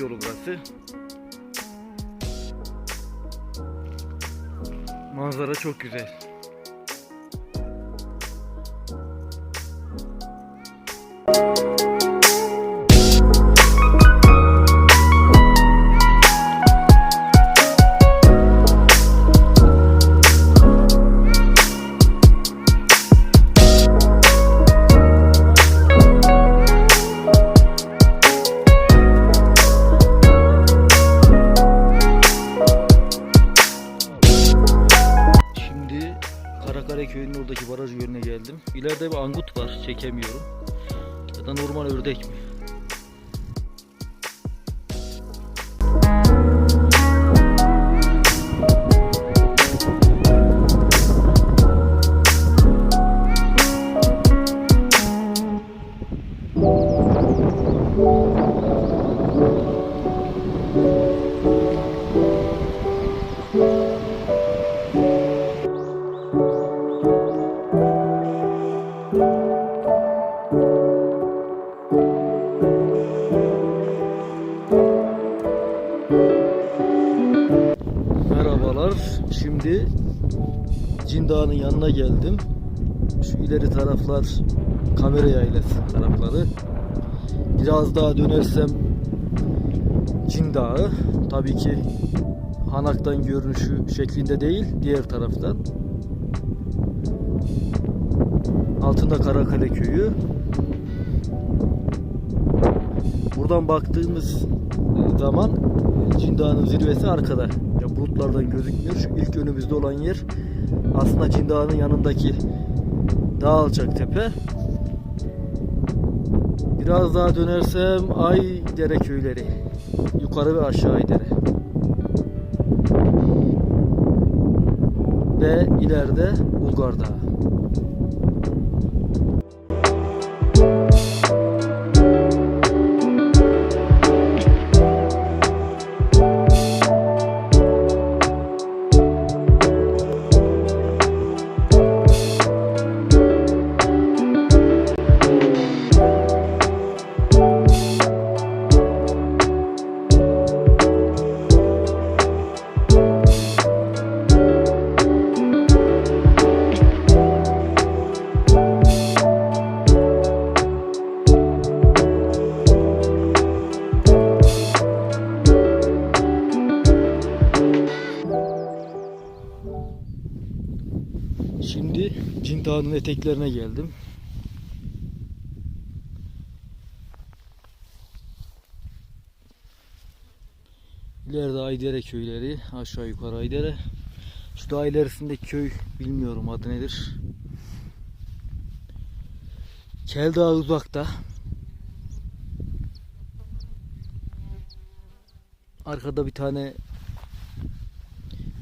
yolu burası. Manzara çok güzel. Şimdi Karakale köyünün oradaki baraj yönüne geldim. İleride bir angut var, çekemiyorum. Ya da normal ördek mi? Merhabalar. Şimdi Cin Dağı'nın yanına geldim. Şu ileri taraflar kamera yaylası tarafları. Biraz daha dönersem Cin Dağı. Tabii ki Hanak'tan görünüşü şeklinde değil, diğer taraftan. Altında Karakale köyü. Buradan baktığımız zaman Cin Dağı'nın zirvesi arkada. Ya bulutlardan gözükmüyor. Şu ilk önümüzde olan yer aslında Cin Dağı'nın yanındaki dağ alçak tepe. Biraz daha dönersem Ay Dere köyleri. Yukarı ve aşağı Dere. Ve ileride Ulgar Dağı. Şimdi Cin Dağı'nın eteklerine geldim. İleride Aydere köyleri, aşağı yukarı Aydere. Şu dağ ilerisindeki köy bilmiyorum adı nedir. Kel Dağı uzakta. Arkada bir tane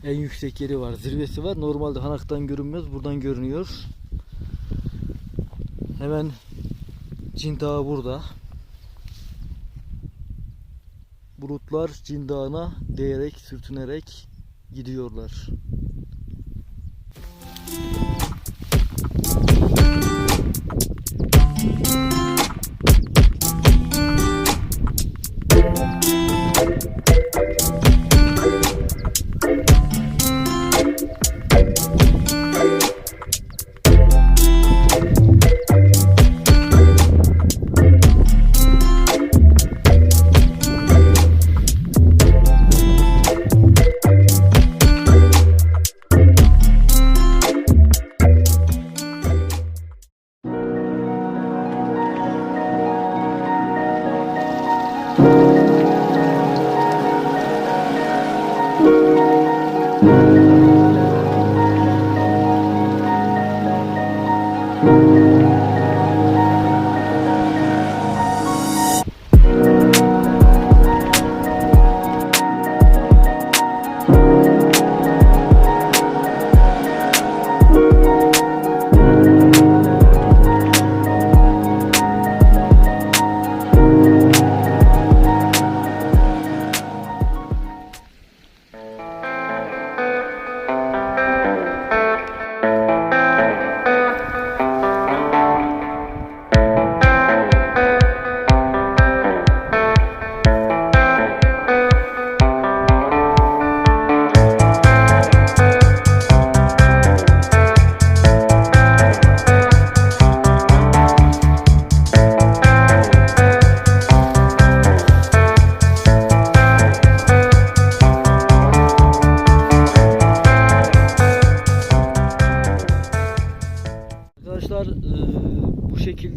en yüksek yeri var. Zirvesi var. Normalde Hanak'tan görünmez. Buradan görünüyor. Hemen Cin Dağı burada. Bulutlar Cin Dağı'na değerek, sürtünerek gidiyorlar.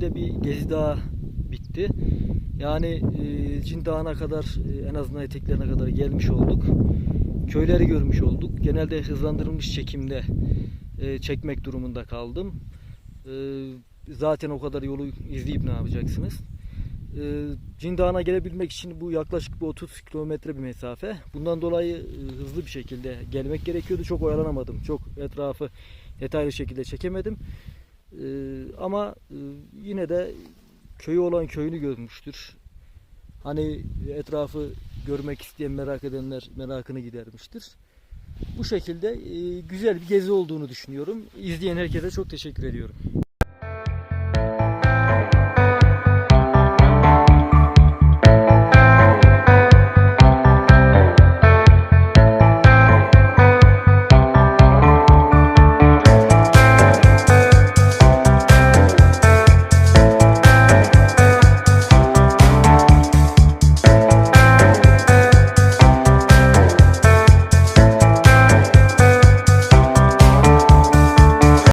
Ceviz Dağı bitti. Yani e, Cin Dağı'na kadar e, en azından eteklerine kadar gelmiş olduk. Köyleri görmüş olduk. Genelde hızlandırılmış çekimde e, çekmek durumunda kaldım. E, zaten o kadar yolu izleyip ne yapacaksınız? E, Cin Dağı'na gelebilmek için bu yaklaşık bir 30 kilometre bir mesafe. Bundan dolayı e, hızlı bir şekilde gelmek gerekiyordu. Çok oyalanamadım. Çok etrafı detaylı şekilde çekemedim. E, ama e, yine de köyü olan köyünü görmüştür. Hani etrafı görmek isteyen, merak edenler merakını gidermiştir. Bu şekilde e, güzel bir gezi olduğunu düşünüyorum. İzleyen herkese çok teşekkür ediyorum.